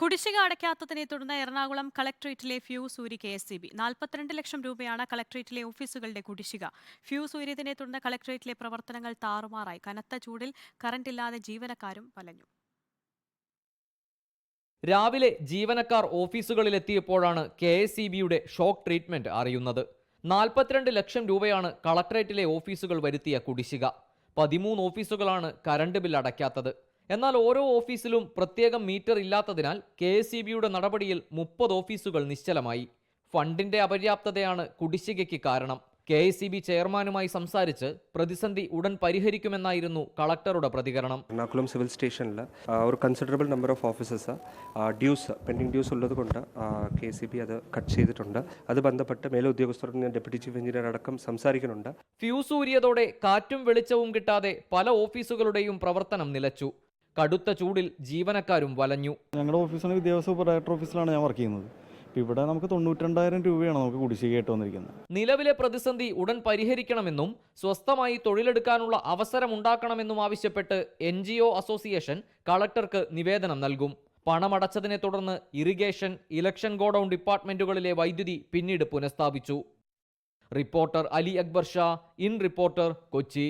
കുടിശ്ശിക അടയ്ക്കാത്തതിനെ തുടർന്ന് എറണാകുളം കളക്ട്രേറ്റിലെ ഫ്യൂസ് ഊരി കെ എസ് സി ബി. നാൽപ്പത്തിരണ്ട് ലക്ഷം രൂപയാണ് കളക്ട്രേറ്റിലെ ഓഫീസുകളുടെ കുടിശ്ശിക. ഫ്യൂസ് ഊരിയതിനെ തുടർന്ന് കളക്ട്രേറ്റിലെ പ്രവർത്തനങ്ങൾ താറുമാറായി. കനത്ത ചൂടിൽ കറണ്ടില്ലാതെ ജീവനക്കാരും വലഞ്ഞു രാവിലെ ജീവനക്കാർ ഓഫീസുകളിലെത്തിയപ്പോഴാണ് കെ എസ് സി ബിയുടെ ഷോക്ക് ട്രീറ്റ്മെന്റ് അറിയുന്നത്. നാൽപ്പത്തിരണ്ട് ലക്ഷം രൂപയാണ് കളക്ട്രേറ്റിലെ ഓഫീസുകൾ വരുത്തിയ കുടിശ്ശിക. പതിമൂന്ന് ഓഫീസുകളാണ് കറണ്ട് ബിൽ അടയ്ക്കാത്തത്. എന്നാൽ ഓരോ ഓഫീസിലും പ്രത്യേകം മീറ്റർ ഇല്ലാത്തതിനാൽ കെ എസ് നടപടിയിൽ മുപ്പത് ഓഫീസുകൾ നിശ്ചലമായി. ഫണ്ടിന്റെ അപര്യാപ്തതയാണ് കുടിശ്ശികയ്ക്ക് കാരണം. കെ എസ് സി ബി ചെയർമാനുമായി സംസാരിച്ച് പ്രതിസന്ധി ഉടൻ പരിഹരിക്കുമെന്നായിരുന്നു കളക്ടറുടെ പ്രതികരണം. എറണാകുളം സിവിൽ സ്റ്റേഷനിൽ ഒരു considerable number of offices dues pending dues ഉള്ളത് കൊണ്ട് കെ സി ബി അത് കട്ട് ചെയ്തിട്ടുണ്ട്. അത് ബന്ധപ്പെട്ട് മേലെ ഉദ്യോഗസ്ഥരോട് ഞാൻ ഡെപ്യൂട്ടി ചീഫ് എഞ്ചിനീയർ അടക്കം സംസാരിക്കുന്നുണ്ട്. ഫ്യൂസ് ഊരിയതോടെ കാറ്റും വെളിച്ചവും കിട്ടാതെ പല ഓഫീസുകളുടെയും പ്രവർത്തനം നിലച്ചു. കടുത്ത ചൂടിൽ ജീവനക്കാരും വലഞ്ഞു. ഞങ്ങളുടെ ഓഫീസാണ് വിദ്യാഭ്യാസ സൂപ്പർ ഡയറക്ടർ ഓഫീസിലാണ് ഞാൻ വർക്ക് ചെയ്യുന്നത്. ഇവിടെ നമുക്ക് തൊണ്ണൂറ്റിരണ്ടായിരം രൂപയാണ് നമുക്ക് കുടിശ്ശികയായിട്ട് വന്നിരിക്കുന്നത്. നിലവിലെ പ്രതിസന്ധി ഉടൻ പരിഹരിക്കണമെന്നും സ്വസ്ഥമായി തൊഴിലെടുക്കാനുള്ള അവസരമുണ്ടാക്കണമെന്നും ആവശ്യപ്പെട്ട് എൻ ജി ഒ അസോസിയേഷൻ കളക്ടർക്ക് നിവേദനം നൽകും. പണമടച്ചതിനെ തുടർന്ന് ഇറിഗേഷൻ ഇലക്ഷൻ ഗോഡൌൺ ഡിപ്പാർട്ട്മെന്റുകളിലെ വൈദ്യുതി പിന്നീട് പുനഃസ്ഥാപിച്ചു. Reporter Ali Akbar Shah in reporter Kochi.